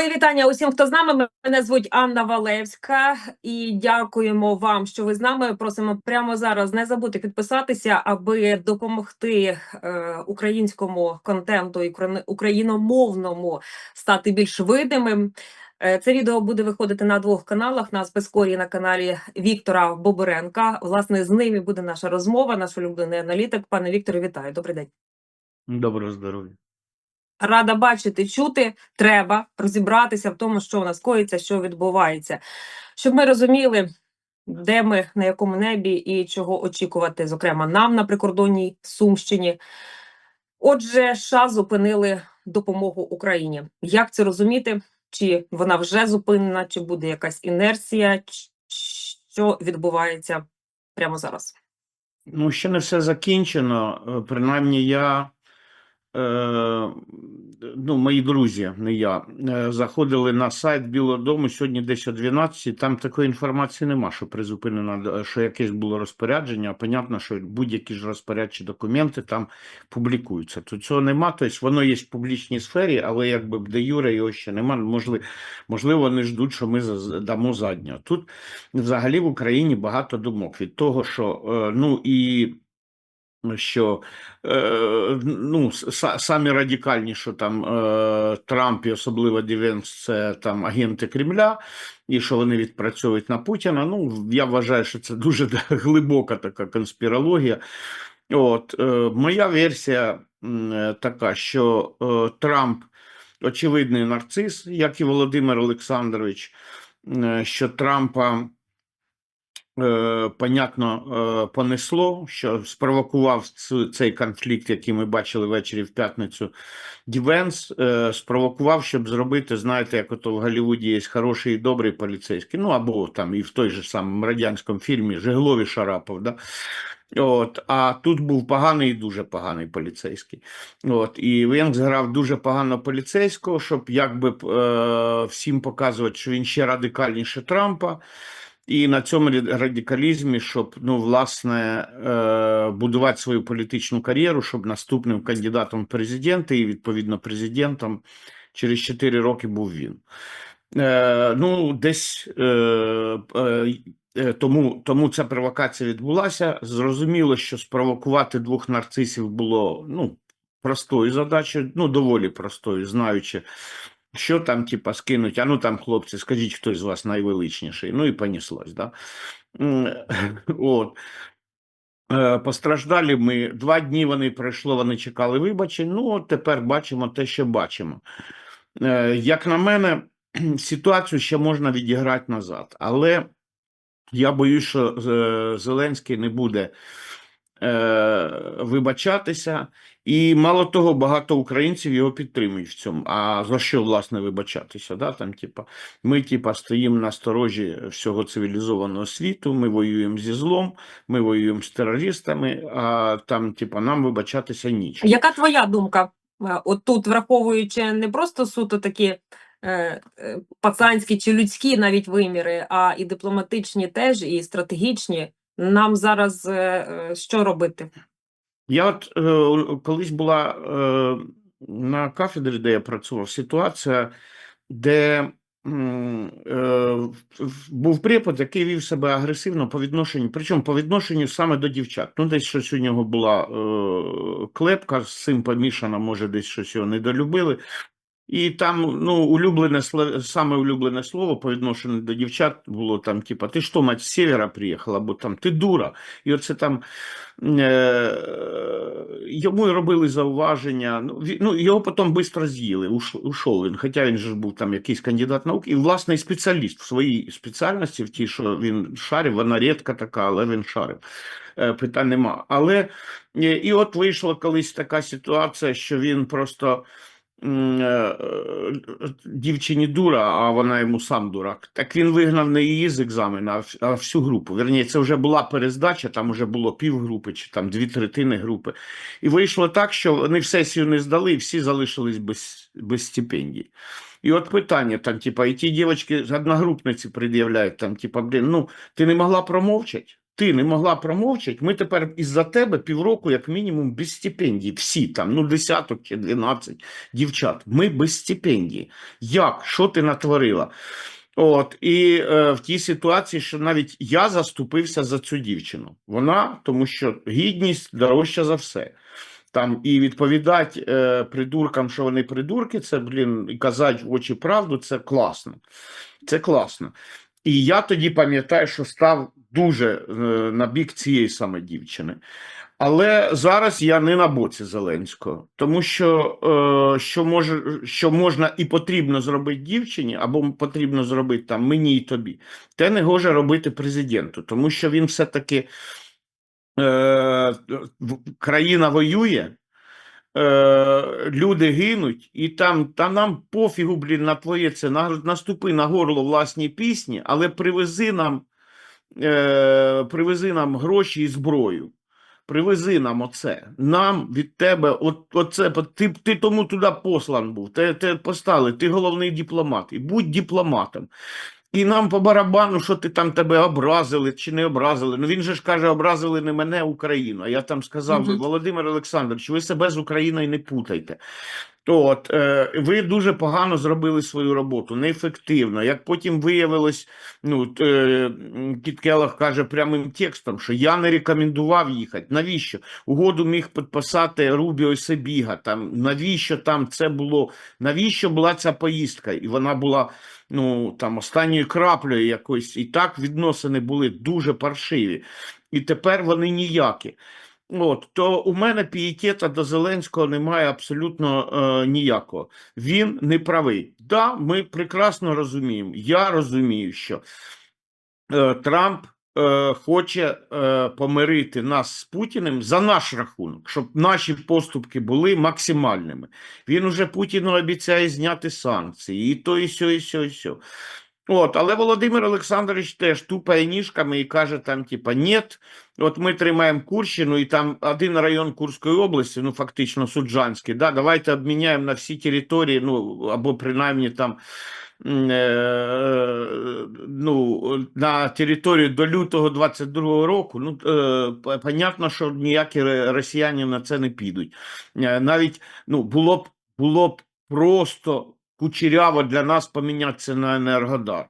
Мої вітання усім, хто з нами. Мене звуть Анна Валевська, і дякуємо вам, що ви з нами. Просимо прямо зараз не забути підписатися, аби допомогти е, українському контенту і укра- україномовному стати більш видимим. Е, Це відео буде виходити на двох каналах: на спецкорі на каналі Віктора Бобуренка. Власне, з ними буде наша розмова. Наш улюблений аналітик. Пане Вікторе, вітаю. Добрий день. Доброго здоров'я. Рада бачити, чути. Треба розібратися в тому, що у нас коїться, що відбувається, щоб ми розуміли, де ми, на якому небі і чого очікувати, зокрема, нам на прикордонній Сумщині. Отже, США зупинили допомогу Україні. Як це розуміти? Чи вона вже зупинена, чи буде якась інерція, що відбувається прямо зараз? Ну, ще не все закінчено. Е, Принаймні, я, ну, мої друзі, не я, е, заходили на сайт Білого Дому сьогодні десь о 12, там такої інформації нема, що призупинено, е, що якесь було розпорядження. Понятно, що будь-які ж розпорядчі документи там публікуються. Тут цього нема, тобто воно є в публічній сфері, але якби де юре його ще нема. Можливо, можливо, вони ждуть, що ми дамо заднього. Тут взагалі в Україні багато думок від того, що е, ну і що е, ну, самі радикальні, що там е, Трамп і особливо Дівенс, це там агенти Кремля, і що вони відпрацьовують на Путіна. Ну, я вважаю, що це дуже глибока така конспірологія. От, е, моя версія е, така, що е, Трамп очевидний нарцис, як і Володимир Олександрович, що Трампа понятно, е, понесло, що спровокував цей конфлікт, який ми бачили ввечері в п'ятницю. Дівенс е, спровокував, щоб зробити, знаєте, як ото в Голлівуді є хороший і добрий поліцейський, ну або там і в той же самому радянському фільмі Жиглові Шарапов. Да? От, а тут був поганий і дуже поганий поліцейський. От, і він зграв дуже погано поліцейського, щоб якби е, всім показувати, що він ще радикальніше Трампа. І на цьому радикалізмі, щоб ну, власне е, будувати свою політичну кар'єру, щоб наступним кандидатом в президенти і відповідно президентом через 4 роки був він. Е, ну, десь е, тому, тому ця провокація відбулася. Зрозуміло, що спровокувати двох нарцисів було ну, простою задачею, ну, доволі простою, знаючи, що там, типа, скинуть, а ну там, хлопці, скажіть, хто з вас найвеличніший. Ну і понеслось, да? От. Е, Постраждалі ми два дні вони пройшло, вони чекали вибачень. Ну, от тепер бачимо те, що бачимо. Е, Як на мене, ситуацію ще можна відіграти назад, але я боюсь, що е, Зеленський не буде вибачатися, і мало того, багато українців його підтримують в цьому. А за що власне вибачатися? Да? Там, типа, ми, типа, стоїмо на сторожі всього цивілізованого світу, ми воюємо зі злом, ми воюємо з терористами, а там, типа, нам вибачатися нічого. Яка твоя думка? Е, От тут, враховуючи не просто суто такі е, е, пацанські чи людські навіть виміри, а і дипломатичні теж, і стратегічні. Нам зараз е, е, що робити? Я от е, колись була на кафедрі, де я працював, ситуація, де був препод, який вів себе агресивно по відношенню, причому по відношенню саме до дівчат. Ну, десь щось у нього була клепка з цим помішана, може, десь щось його недолюбили. І там, ну, улюблене саме улюблене слово по відношенню до дівчат було там, типа, ти що, мать, з севера приїхала, або там ти дура. І оце там е, йому й робили зауваження. Ну, ну його потім швидко з'їли. Ушов він, хоча він же був там якийсь кандидат наук, і власне і спеціаліст в своїй спеціальності, в тій, що він шарив, вона рідка така, але він шарив. Е, Питань нема. Але е, і от вийшла колись така ситуація, що він просто. Е, е, Дівчині дура, а вона йому сам дурак. Так він вигнав не її з екзамену, а всю групу. Вірні, це вже була перездача, там вже було півгрупи чи там дві третини групи. І вийшло так, що вони в сесію не здали, і всі залишились без, без стипендій. І от питання там, типа, і ті дівчатки, одногрупниці пред'являють, там, типа, блін, ну, ти не могла промовчати? Ти не могла промовчати, ми тепер із-за тебе півроку, як мінімум, без стипендії. Всі там, ну, десяток чи дванадцять дівчат. Ми без стипендії. Як? Що ти натворила? От, і е, в тій ситуації, що навіть я заступився за цю дівчину. Вона, тому що гідність дорожча за все. Там і відповідати е, придуркам, що вони придурки, це, блін, і казати в очі правду, це класно. Це класно. І я тоді пам'ятаю, що став дуже е, на бік цієї саме дівчини. Але зараз я не на боці Зеленського, тому що, е, що, може, що можна і потрібно зробити дівчині, або потрібно зробити там мені і тобі, те не гоже робити президенту, тому що він все-таки е, в- країна воює, е, люди гинуть, і там та нам пофігу, блін, на твоє це на, наступи на горло власній пісні, але привези нам, е, привези нам гроші і зброю. Привези нам оце. Нам від тебе, от, оце, ти, ти тому туди послан був, те, те постали, ти головний дипломат. І будь дипломатом. І нам по барабану, що ти там тебе образили чи не образили. Ну він же ж каже, образили не мене, а Україну. А я там сказав, Мгм. Володимир Олександрович, ви себе з Україною не путайте. От, е, ви дуже погано зробили свою роботу, неефективно. Як потім виявилось, ну, е, Кіт Келлог каже прямим текстом, що я не рекомендував їхати. Навіщо? Угоду міг підписати Рубіо Себіга. Там, навіщо там це було? Навіщо була ця поїздка? І вона була ну, там, останньою краплею якось. І так відносини були дуже паршиві. І тепер вони ніякі. От, то у мене пієтета до Зеленського немає абсолютно е, ніякого. Він не правий. Да, ми прекрасно розуміємо. Я розумію, що е, Трамп е, хоче е, помирити нас з Путіним за наш рахунок, щоб наші поступки були максимальними. Він уже Путіну обіцяє зняти санкції, і то, і сьо, і сьо, і сьо. От, але Володимир Олександрович теж тупає ніжками і каже там, типа, нет, от ми тримаємо Курщину, і там один район Курської області, ну фактично Суджанський, да, давайте обміняємо на всі території, ну або принаймні там е, ну, на територію до лютого 22-го року. Ну, е, понятно, що ніякі росіяни на це не підуть. Е, Навіть ну, було б було б просто кучеряво для нас помінятися на Енергодар.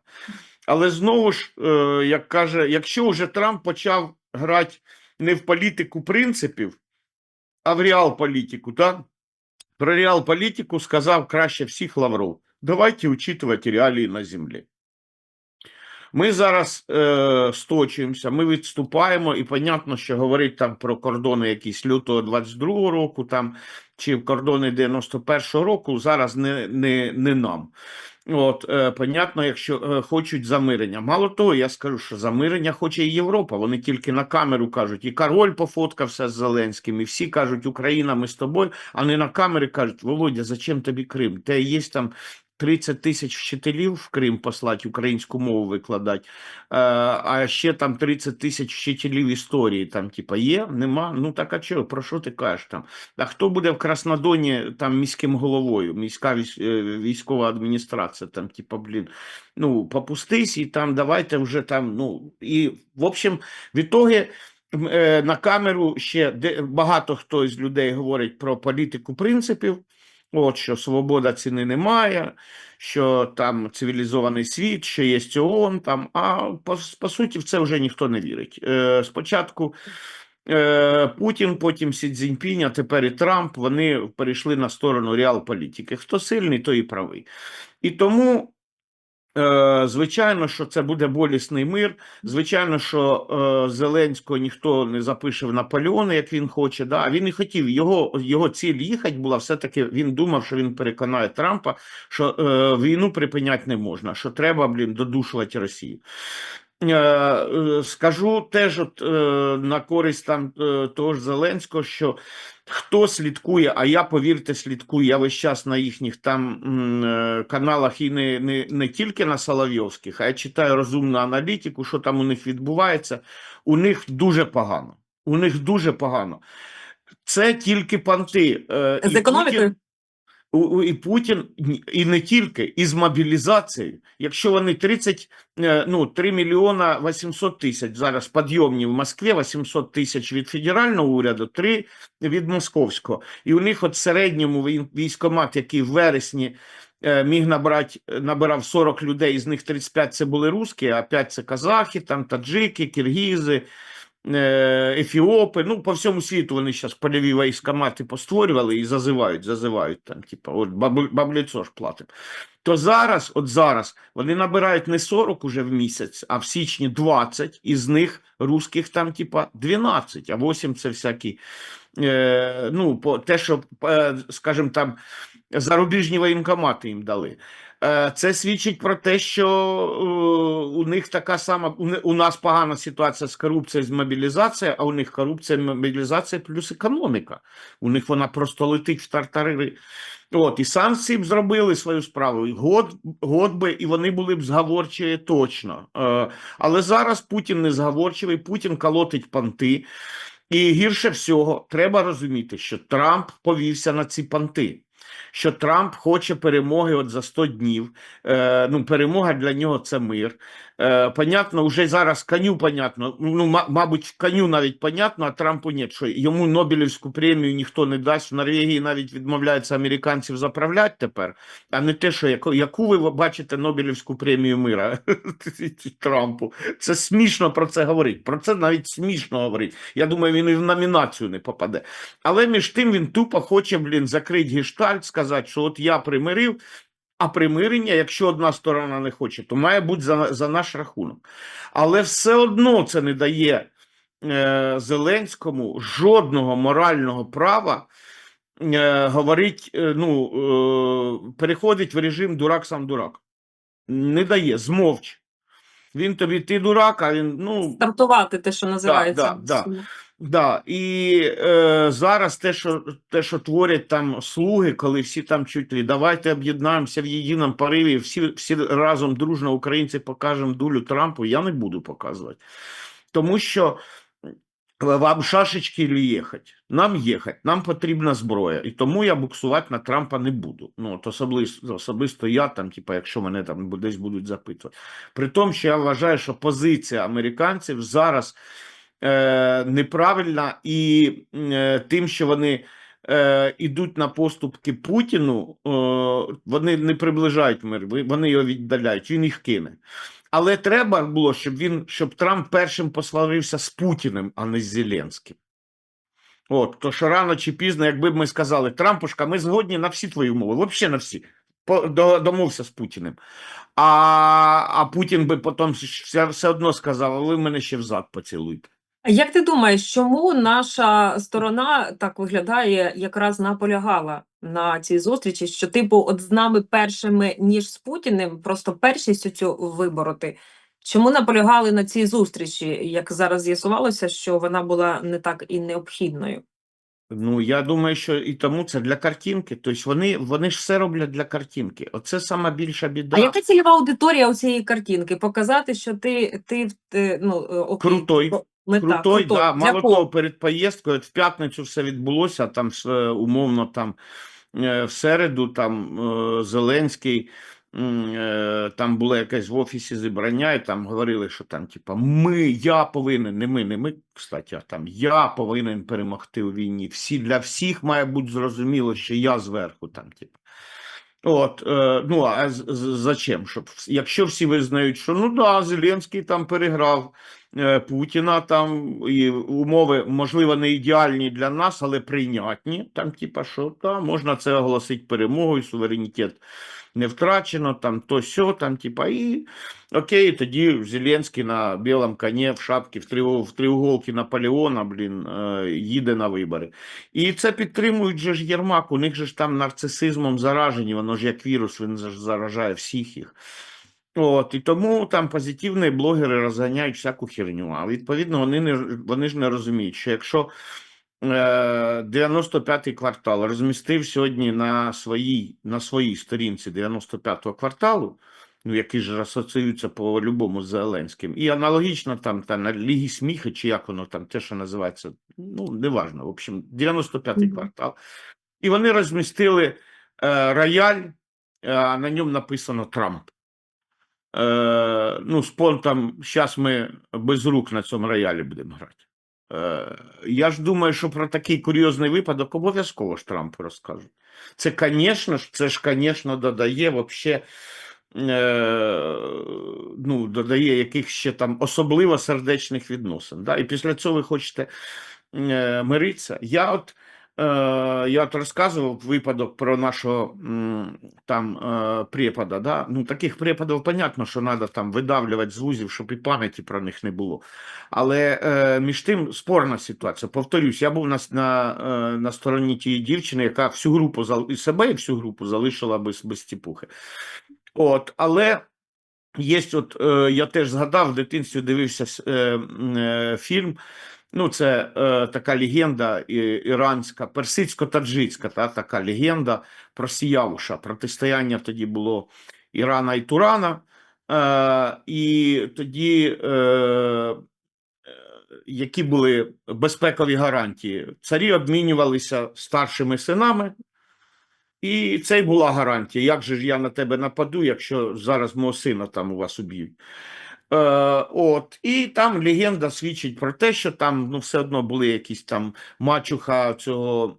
Але знову ж, е, як каже, якщо вже Трамп почав грати не в політику принципів, а в реал-політику, так? Про реал-політику сказав краще всіх Лавров. Давайте учитувати реалії на землі. Ми зараз е, сточуємося, ми відступаємо, і понятно, що говорить там про кордони якісь лютого 22-го року, там чи в кордони 91-го року зараз не, не, не нам. От, е, понятно, якщо е, хочуть замирення. Мало того, я скажу, що замирення хоче і Європа. Вони тільки на камеру кажуть, і король пофоткався з Зеленським, і всі кажуть, Україна, ми з тобою, а не на камери кажуть, Володя, зачем тобі Крим? Те є там 30 тисяч вчителів в Крим послати, українську мову викладати, е, а ще там 30 тисяч вчителів історії. Там, типа, є, нема. Ну так а чого, про що ти кажеш там? А хто буде в Краснодоні там міським головою, міська е, військова адміністрація, там, типа, блін, ну, попустись, і там давайте вже там, ну, і, в общем, в ітогі е, на камеру ще багато хто з людей говорить про політику принципів, от, що свобода ціни немає, що там цивілізований світ, що є ООН, там, а по, по суті в це вже ніхто не вірить. Е, спочатку е, Путін, потім Сі Цзіньпінь, а тепер і Трамп, вони перейшли на сторону реал-політики. Хто сильний, той і правий. І тому, звичайно, що це буде болісний мир. Звичайно, що е, Зеленського ніхто не запише в Наполеони, як він хоче. Да? Він і хотів. Його, його ціль їхати була все-таки. Він думав, що він переконає Трампа, що е, війну припиняти не можна, що треба, блін, додушувати Росію. Е, е, Скажу теж от, е, на користь там того ж Зеленського, що хто слідкує, а я, повірте, слідкую, я весь час на їхніх там каналах і не, не, не тільки на Соловйовських, а я читаю розумну аналітику, що там у них відбувається. У них дуже погано. У них дуже погано. Це тільки понти. Е, З економікою? І Путін, і не тільки, і з мобілізацією. Якщо вони 30, е, ну, 3 мільйона 800 тисяч зараз підйомні в Москві, 800 тисяч від федерального уряду, 3 від московського. І у них от середньому вій- військкомат, який в вересні е, міг набрати, набирав 40 людей, з них 35 це були русські, а 5 це казахи, там таджики, киргізи, е, ефіопи. Ну, по всьому світу вони зараз польові військкомати постворювали і зазивають, зазивають там, типу, от бабліцо ж платимо. То зараз, от зараз, вони набирають не 40 уже в місяць, а в січні 20, із них русських там, типа, 12, а 8 це всякі, е, ну, по, те, що, е, скажімо, там, зарубіжні воєнкомати їм дали. Е, Це свідчить про те, що е, у них така сама, у нас погана ситуація з корупцією, з мобілізацією, а у них корупція, мобілізація плюс економіка. У них вона просто летить в тартарири. От, і санкції б зробили свою справу. Год, год би, і вони були б зговорчі точно. Е, але зараз Путін не зговорчивий, Путін колотить понти. І гірше всього, треба розуміти, що Трамп повівся на ці понти. Що Трамп хоче перемоги от за 100 днів. Е, ну, перемога для нього це мир. Е, понятно, вже зараз коню понятно. Ну, ма- мабуть, коню навіть понятно, а Трампу ні, що йому Нобелівську премію ніхто не дасть. В Норвегії навіть відмовляються американців заправляти тепер, а не те, що яку, яку ви бачите Нобелівську премію мира Трампу. Це смішно про це говорити. Про це навіть смішно говорити. Я думаю, він і в номінацію не попаде. Але між тим він тупо хоче, блін, закрити гештальт, сказати, що от я примирив, а примирення, якщо одна сторона не хоче, то має бути за, за наш рахунок. Але все одно це не дає е, Зеленському жодного морального права е, говорить, е, ну, е, переходить в режим дурак сам дурак. Не дає, змовч. Він тобі, ти дурак, а він, ну, Стартувати те, що називається. да, да. Да, і е, зараз те, що те, що творять там слуги, коли всі там чуть ли давайте об'єднаємося в єдиному пориві, всі, всі разом дружно українці покажемо дулю Трампу, я не буду показувати. Тому що вам шашечки їхати? Нам їхати, нам потрібна зброя. І тому я буксувати на Трампа не буду. Ну, от особисто, особисто я там, типа, якщо мене там десь будуть запитувати. При тому, що я вважаю, що позиція американців зараз е, неправильна і е, тим, що вони е, ідуть на поступки Путіну, е, вони не приближають мир, вони його віддаляють, він їх кине. Але треба було, щоб він, щоб Трамп першим посварився з Путіним, а не з Зеленським. От, то що рано чи пізно, якби ми сказали, Трампушка, ми згодні на всі твої умови, взагалі на всі. По- до- Домовся з Путіним. А, а Путін би потім все, все одно сказав, ви мене ще взад поцілуйте. Як ти думаєш, чому наша сторона так виглядає, якраз наполягала на цій зустрічі, що типу, от з нами першими, ніж з Путіним, просто першість цю вибороти? Чому наполягали на цій зустрічі? Як зараз з'ясувалося, що вона була не так і необхідною? Ну, я думаю, що і тому це для картинки. Тобто вони, вони ж все роблять для картинки. Оце сама більша біда. А яка цільова аудиторія у цієї картинки? Показати, що ти, ти е, ну, е, окей, Крутой. Мета, Крутой, крутой. да. Мало того, перед поїздкою, в п'ятницю все відбулося, там е, умовно там е, в середу там е, Зеленський, там було якесь в офісі зібрання, і там говорили, що там, типа, ми, я повинен, не ми, не ми, кстати, а там я повинен перемогти у війні. Всі, для всіх має бути зрозуміло, що я зверху там, типа. От, е, ну а з- з- зачем? Щоб якщо всі визнають, що ну да, Зеленський там переграв Путіна, там і умови, можливо, не ідеальні для нас, але прийнятні. Там, типа, що та можна це оголосити перемогою, суверенітет не втрачено, там то сьо, там, типа, і окей, тоді Зеленський на білому коні в шапці в, тріу- в Наполеона, блін, е, їде на вибори. І це підтримують же ж Єрмак, у них же ж там нарцисизмом заражені, воно ж як вірус, він же ж заражає всіх їх. От, і тому там позитивні блогери розганяють всяку херню. А відповідно, вони, не, вони ж не розуміють, що якщо е, 95-й квартал розмістив сьогодні на своїй, на своїй сторінці 95-го кварталу, ну, який ж асоціюється по-любому з Зеленським, і аналогічно там, там на Лігі сміхи, чи як воно там, те, що називається, ну, неважно, в общем, 95-й Мгм. квартал. І вони розмістили е, рояль, е, а на ньому написано Трамп. Е, ну, спонтом, зараз ми без рук на цьому роялі будемо грати. Е, я ж думаю, що про такий курйозний випадок обов'язково ж Трампу розкажуть. Це, звісно ж, це ж, звісно, додає вообще, е, ну, додає яких ще там особливо сердечних відносин. Да? І після цього ви хочете е, миритися. Я от, я от розказував випадок про нашого там е, препода. Да? Ну, таких преподів, понятно, що треба там видавлювати з вузів, щоб і пам'яті про них не було. Але е, між тим спорна ситуація. Повторюсь, я був на, на, на стороні тієї дівчини, яка всю групу і себе, і всю групу залишила без, без тіпухи. От, але є, от е, я теж згадав, в дитинстві дивився е, е, фільм. Ну, це е, така легенда іранська, персидсько-таджицька, та, така легенда про Сіявуша. Протистояння тоді було Ірана і Турана. Е, і тоді е, е, які були безпекові гарантії? Царі обмінювалися старшими синами, і це й була гарантія. Як же ж я на тебе нападу, якщо зараз мого сина там у вас уб'ють? Е, от, і там легенда свідчить про те, що там ну, все одно були якісь там мачуха цього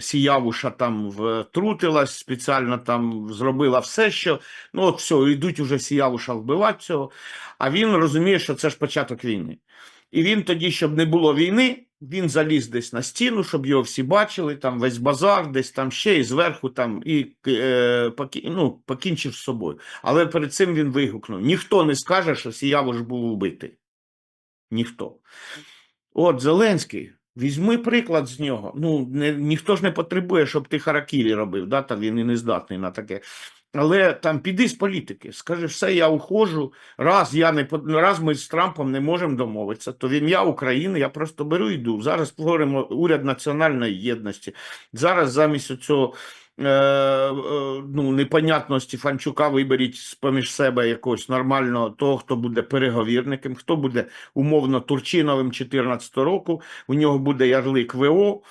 сіявуша там втрутилась, спеціально там зробила все, що ну от все, йдуть уже сіявуша вбивати цього. А він розуміє, що це ж початок війни. І він тоді, щоб не було війни, він заліз десь на стіну, щоб його всі бачили, там весь базар, десь там ще і зверху там і е, поки, ну, покінчив з собою. Але перед цим він вигукнув: ніхто не скаже, що Сіявуш був убитий. Ніхто. От Зеленський, візьми приклад з нього. Ну, не, ніхто ж не потребує, щоб ти харакірі робив, да? та він і не здатний на таке. Але там піди з політики, скажи, все, я ухожу. Раз я не раз ми з Трампом не можемо домовитися, то в ім'я України я просто беру і йду. Зараз створимо уряд національної єдності. Зараз замість цього е, е, ну, непонятного Стефанчука виберіть з поміж себе якогось нормального того, хто буде переговірником, хто буде умовно Турчиновим 14 року. У нього буде ярлик ВО.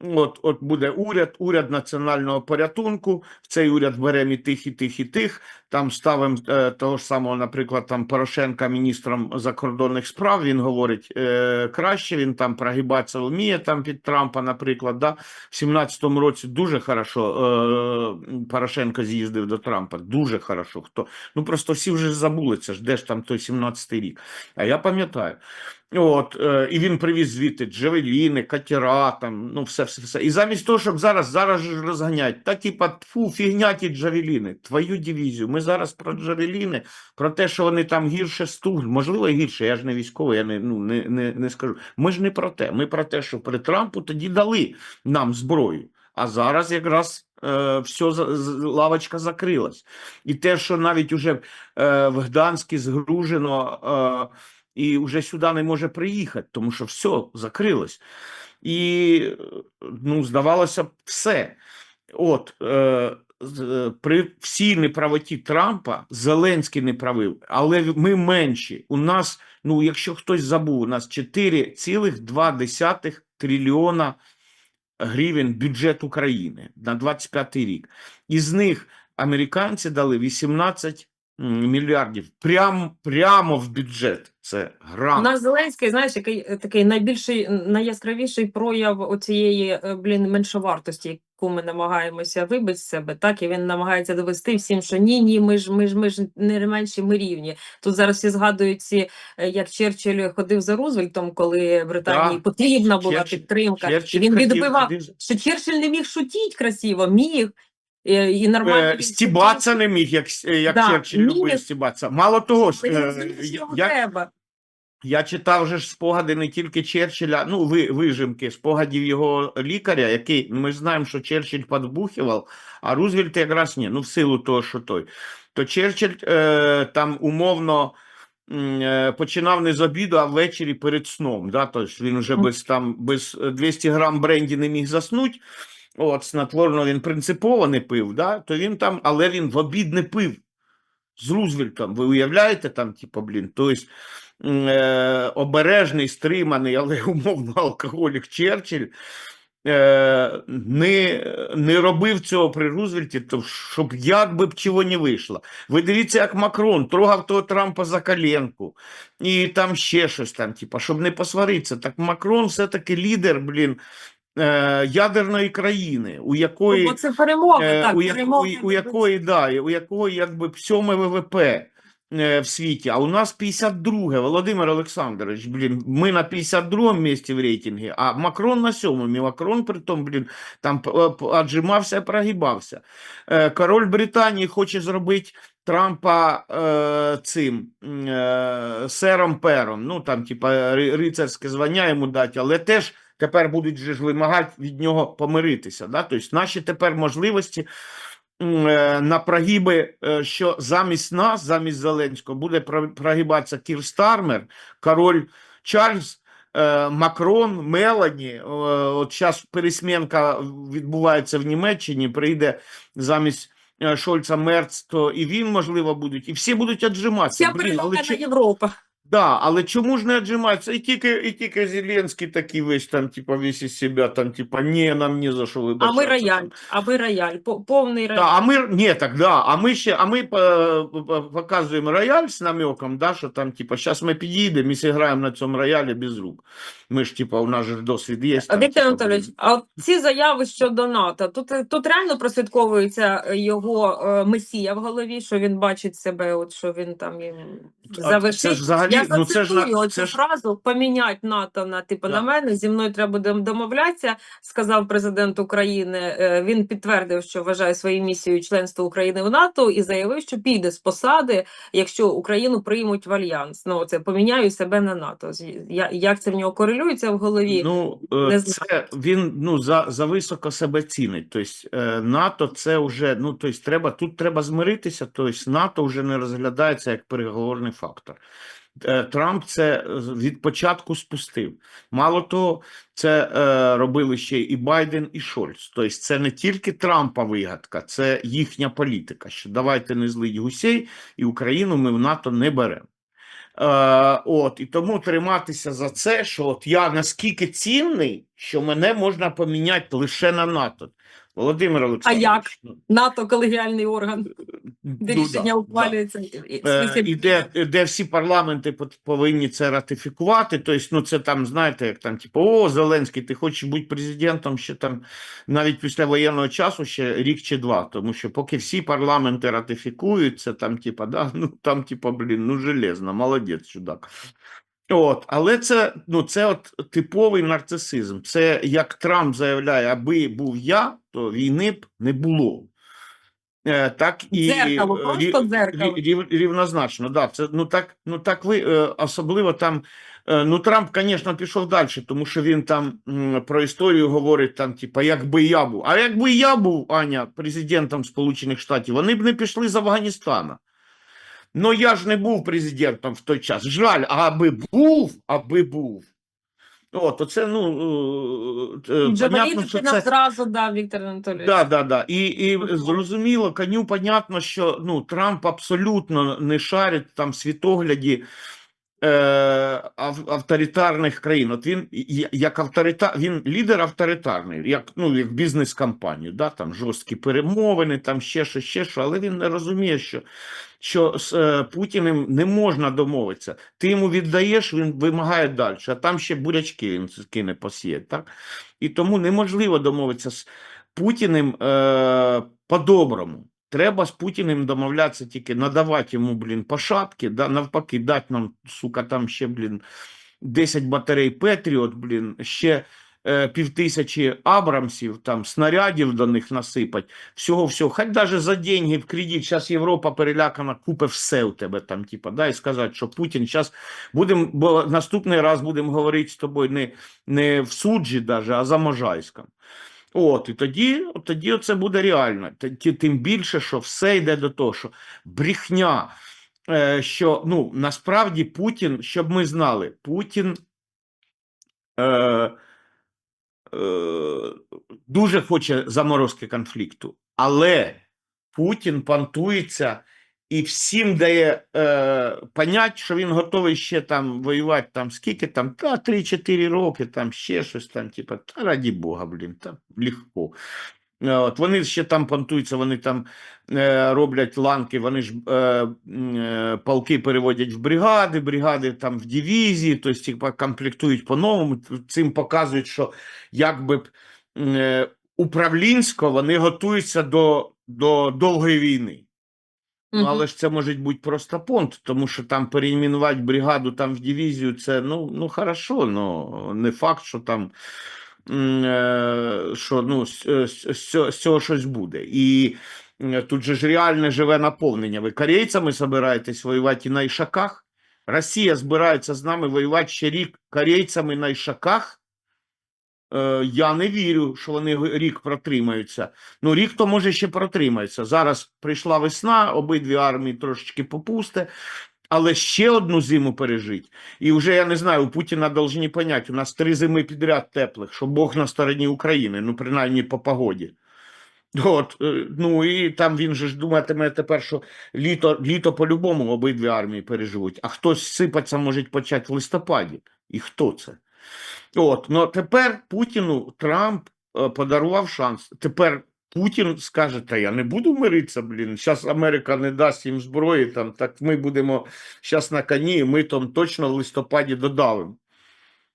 От, от буде уряд, уряд національного порятунку. В цей уряд беремо і тих, і тих, і тих. Там ставимо е, того ж самого, наприклад, там Порошенка міністром закордонних справ. Він говорить е, краще. Він там прогибатися вміє там під Трампа, наприклад. Да? В 17-му році дуже хорошо е, Порошенко з'їздив до Трампа. Дуже хорошо. Хто ну просто всі вже забули це ж, де ж там той 17-й рік. А я пам'ятаю. От, е, і він привіз звідти джавеліни, катера, там, ну, все, все, все. І замість того, щоб зараз, зараз ж розганять, та типа, тфу, фігня ті джавеліни, твою дивізію. Ми зараз про джавеліни, про те, що вони там гірше стуг, можливо, гірше, я ж не військовий, я не, ну, не, не, не скажу. Ми ж не про те. Ми про те, що при Трампу тоді дали нам зброю. А зараз якраз е, все, лавочка закрилась. І те, що навіть уже е, в Гданську згружено. Е, і вже сюди не може приїхати, тому що все закрилось. І ну, здавалося б, все. От е, при всій неправоті Трампа Зеленський не правив, але ми менші. У нас, ну якщо хтось забув, у нас 4,2 трильйона гривень бюджет України на 25 рік. Із них американці дали 18 м, мільярдів прямо, прямо в бюджет. Це У нас Зеленський, знаєш, який е, такий найбільший, найяскравіший прояв оцієї е, блін меншовартості, яку ми намагаємося вибити з себе, так і він намагається довести всім, що ні, ні, ми ж ми ж ми ж не менші, ми рівні. Тут зараз всі згадують ці, е, як Черчилль ходив за Рузвельтом, коли Британії Так. потрібна була Черчилль- підтримка. Черчилль і він відбивав, ж- що Черчилль не міг шутіть красиво, міг. Е, І нормально Е, Стібатися не міг, як, е, як Да, Черчилль любив стібатися. Мало того, е, що його я, треба. Я читав вже ж спогади не тільки Черчилля, ну ви, вижимки спогадів його лікаря, який ми ж знаємо, що Черчилль подбухував, а Рузвельт якраз ні, ну в силу того, що той. То Черчилль е, там умовно е, починав не з обіду, а ввечері перед сном. Да? Тобто він вже без, там, без 200 грам бренді не міг заснути. От, снотворно він принципово не пив, да? то він там, але він в обід не пив з Рузвельтом. Ви уявляєте там, типу, блін, тобто е, обережний, стриманий, але умовно алкоголік Черчилль е, не, не робив цього при Рузвельті, то щоб як би б чого не вийшло. Ви дивіться, як Макрон трогав того Трампа за коленку, і там ще щось там, типа, щоб не посваритися. Так Макрон все-таки лідер, блін, е, ядерної країни, у якої. Бо це перемоги, Е, так, у, як, у, перемоги. у якої, да, у якої якби сьоме ВВП е, в світі, а у нас 52 Володимир Олександрович, блін, ми на 52-му місці в рейтингі, а Макрон на сьомому, і Макрон при тому, блін, там п- отжимався, прогибався. Е, Король Британії хоче зробити Трампа е, цим е, сером пером, ну там, типа, рицарське звання йому дати, але теж тепер будуть же ж вимагати від нього помиритися. Да? Тобто наші тепер можливості е, на прогиби, е, що замість нас, замість Зеленського, буде прогибатися Кір Стармер, король Чарльз, е, Макрон, Мелані. От зараз пересмінка відбувається в Німеччині, прийде замість Шольца Мерц, то і він, можливо, будуть, і всі будуть віджиматися. Вся Блін, але чи- Європа. Да, але чому ж не віджиматися? І тільки, і тільки Зеленський такий весь там, типа, весь із себе, там, типа, ні, нам не за що А вибачатися. ми рояль, а ми рояль, по- повний рояль. Да, а ми, ні, так, да, а ми ще, а ми по- по- показуємо рояль з намеком, да, що там, типа, зараз ми підійдемо і зіграємо на цьому роялі без рук. Ми ж, типа, у нас же досвід є. Віктор Анатолійович, а от ці заяви щодо НАТО, тут, тут реально прослідковується е, його е, месія в голові, що він бачить себе, от що він там їм завершить. це ж взагалі, Я ну, це ж на- це цю ж- фразу поміняти НАТО на типу Да. на мене. Зі мною треба буде домовлятися, сказав президент України. Е, Він підтвердив, що вважає своєю місією членство України в НАТО і заявив, що піде з посади, якщо Україну приймуть в альянс. Ну це поміняю себе на НАТО. Я, як це в нього корелюється в голові? Ну, Не е, це він ну за, за високо себе цінить. Тобто НАТО це вже ну тобто, треба тут треба змиритися. Тобто НАТО вже не розглядається як переговорний фактор. Е, Трамп це від початку спустив. Мало того, це е, робили ще і Байден, і Шольц. Тобто, це не тільки Трампа вигадка, це їхня політика. Що давайте не злить гусей, і Україну ми в НАТО не беремо. Е, от, і тому триматися за це, що от я наскільки цінний, що мене можна поміняти лише на НАТО. Володимир Олександрович. як? ну, НАТО колегіальний орган, де ну, рішення да, да. ухвалюється. і- в Е, смислі, І де, де всі парламенти повинні це ратифікувати. Тобто, ну це там, знаєте, як там, типу, о, Зеленський, ти хочеш бути президентом ще там навіть після воєнного часу ще рік чи два. Тому що поки всі парламенти ратифікують, це там, типа, да, ну там, типа, блін, ну железно, молодець, чудак. От, але це, ну, це от типовий нарцисизм. Це як Трамп заявляє, аби був я, то війни б не було. Е, так і Дзеркало, е, просто дзеркало. рі- рів- рівнозначно. Да, це, ну, так, ну, так ви, е, особливо там, е, ну, Трамп, звісно, пішов далі, тому що він там про історію говорить, там, типа, якби я був. А якби я був, Аня, президентом Сполучених Штатів, вони б не пішли з Афганістана. Ну, я ж не був президентом в той час. Жаль, аби був, аби був. От, оце, ну, е, е, понятно, що це... зразу дав, Віктор Анатолійович. Да, да, да. І, і зрозуміло, коню понятно, що ну, Трамп абсолютно не шарить там світогляді е, ав- авторитарних країн. От він як авторита, він лідер авторитарний, як, ну, як бізнес-компанію, да, там жорсткі перемовини, там ще що, ще що, але він не розуміє, що, що з е, Путіним не можна домовитися. Ти йому віддаєш, він вимагає далі, а там ще бурячки він кине посіє. Так? І тому неможливо домовитися з Путіним е, по-доброму. Треба з Путіним домовлятися тільки надавати йому, блін, по шапки, да, навпаки, дати нам, сука, там ще, блін, 10 батарей Петріот, блін, ще е, півтисячі Абрамсів, там, снарядів до них насипать, всього-всього. Хай навіть за деньги в кредит, зараз Європа перелякана, купе все у тебе там, типа, да, і сказати, що Путін зараз будемо, бо наступний раз будемо говорити з тобою не, не в суджі даже, а за Можайськом. От, і тоді, тоді це буде реально. Тим більше, що все йде до того, що брехня, е, що ну, насправді Путін, щоб ми знали, Путін е, е, дуже хоче заморозки конфлікту, але Путін пантується і всім дає е, понять, що він готовий ще там воювати там скільки там, та 3-4 роки, там ще щось там, типа, та раді Бога, блін, там легко. Е, От, вони ще там понтуються, вони там е, роблять ланки, вони ж е, е, полки переводять в бригади, бригади там в дивізії, тобто типа, комплектують по-новому. Цим показують, що якби е, управлінсько вони готуються до, до довгої війни. Ну, але ж це може бути просто понт, тому що там переіменувати бригаду там в дивізію, це ну, ну хорошо, но не факт, що там е, що, ну, з, з, цього- щось буде. І е, тут же ж реальне живе наповнення. Ви корейцями збираєтесь воювати і на Ішаках? Росія збирається з нами воювати ще рік корейцями на Ішаках? Е, я не вірю, що вони рік протримаються. Ну, рік то може ще протримається. Зараз прийшла весна, обидві армії трошечки попусте, але ще одну зиму пережить. І вже я не знаю, у Путіна должні понять, у нас три зими підряд теплих, що Бог на стороні України, ну принаймні по погоді. От, е, ну і там він же ж думатиме тепер, що літо, літо по-любому обидві армії переживуть, а хтось сипатися може почати в листопаді. І хто це? От, ну тепер Путіну Трамп е, подарував шанс. Тепер Путін скаже: Та я не буду миритися, блін. Зараз Америка не дасть їм зброї, там, так ми будемо зараз на коні, і ми там точно в листопаді додавимо.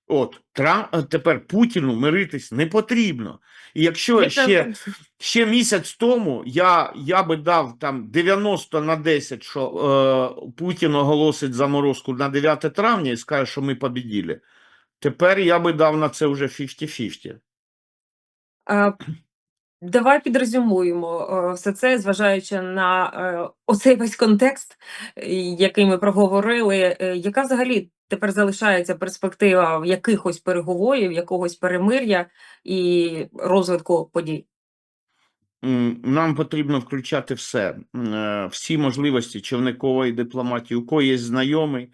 От, Трамп, тепер Путіну миритись не потрібно. І якщо ще ще місяць тому я, я би дав там 90 на 10, що е, Путін оголосить заморозку на 9 травня і скаже, що ми побіділи. Тепер я би дав на це вже 50-50. Е, Давай підрезюмуємо е, все це, зважаючи на е, оцей весь контекст, е, який ми проговорили. Яка взагалі тепер залишається перспектива якихось переговорів, якогось перемир'я і розвитку подій? Нам потрібно включати все, всі можливості човникової дипломатії. У кого є знайомий,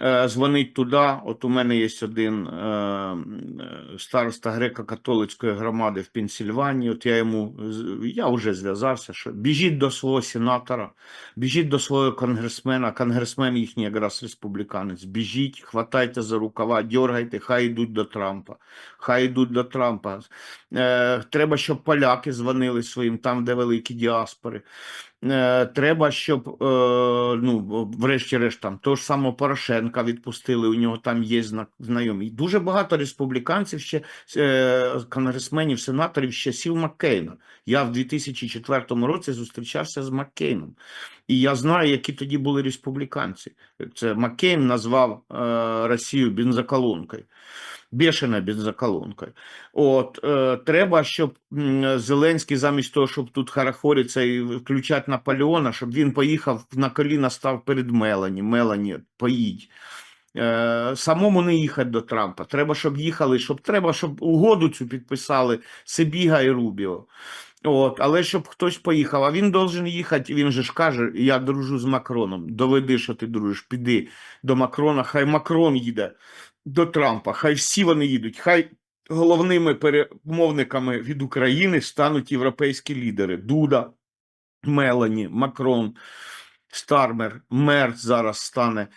дзвонить туди. От у мене є один е, е, староста греко-католицької громади в Пенсільванії. От я йому я вже зв'язався, що біжіть до свого сенатора, біжіть до свого конгресмена, конгресмен їхній якраз республіканець. Біжіть, хватайте за рукава, дьоргайте, хай йдуть до Трампа. Хай йдуть до Трампа. Е, треба, щоб поляки дзвонили своїм там, де великі діаспори. Е, треба, щоб, е, ну, врешті-решт, там того ж самого Порошенка відпустили, у нього там є зна- знайомі. Дуже багато республіканців ще, е, конгресменів, сенаторів з часів Маккейна. Я в 2004 році зустрічався з Маккейном. І я знаю, які тоді були республіканці. Це Маккейн назвав Росію бензоколонкою. Бешена бензоколонкою. От, е, треба, щоб Зеленський замість того, щоб тут харахориться і включати Наполеона, щоб він поїхав на коліна став перед Мелані. Мелані, поїдь. Е, самому не їхати до Трампа. Треба, щоб їхали, щоб треба, щоб угоду цю підписали Сибіга і Рубіо. От, але щоб хтось поїхав, а він должен їхати, він же ж каже, я дружу з Макроном. Доведи, що ти дружиш, піди до Макрона, хай Макрон їде до Трампа, хай всі вони їдуть, хай головними перемовниками від України стануть європейські лідери: Дуда, Мелані, Макрон, Стармер, Мерц зараз стане.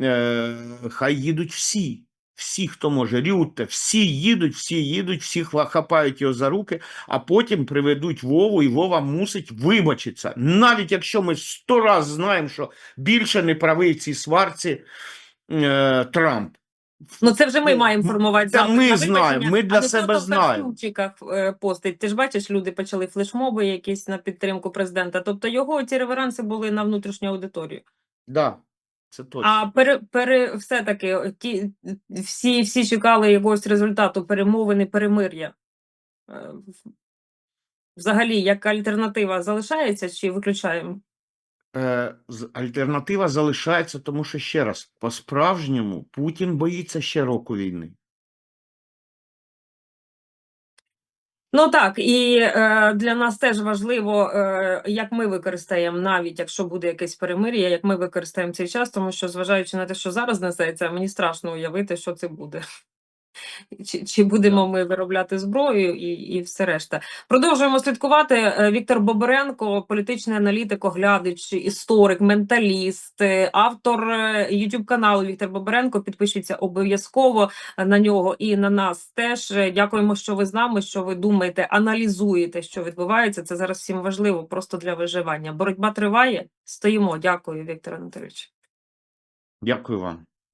Е, хай їдуть всі. Всі, хто може, Рютте, всі їдуть, всі їдуть, всі хапають його за руки, а потім приведуть Вову, і Вова мусить вибачитися. Навіть якщо ми сто раз знаємо, що більше не правий в цій сварці е, Трамп. Ну це вже ми Ну, маємо формувати та запит ми на знаємо, ми для а не себе хто-то в знаємо. е, постить. Ти ж бачиш, люди почали флешмоби якісь на підтримку президента. Тобто його ці реверанси були на внутрішню аудиторію. Да, це точно. А пере, пере, все-таки ті, всі, всі чекали якогось результату перемовини, перемир'я. Е, Взагалі, як альтернатива залишається чи виключаємо? Е, альтернатива залишається, тому що ще раз, по-справжньому Путін боїться ще року війни. Ну так, і е, для нас теж важливо, е, як ми використаємо, навіть якщо буде якесь перемир'я, як ми використаємо цей час, тому що, зважаючи на те, що зараз несеться, мені страшно уявити, що це буде. Чи, чи будемо ми виробляти зброю і, і все решта. Продовжуємо слідкувати. Е, Віктор Бобренко, політичний аналітик, оглядач, історик, менталіст, е, автор youtube каналу Віктор Бобренко. Підпишіться обов'язково на нього і на нас теж. Е, Дякуємо, що ви з нами, що ви думаєте, аналізуєте, що відбувається. Це зараз всім важливо, просто для виживання. Боротьба триває. Стоїмо. Дякую, Віктор Анатолійович. Дякую вам.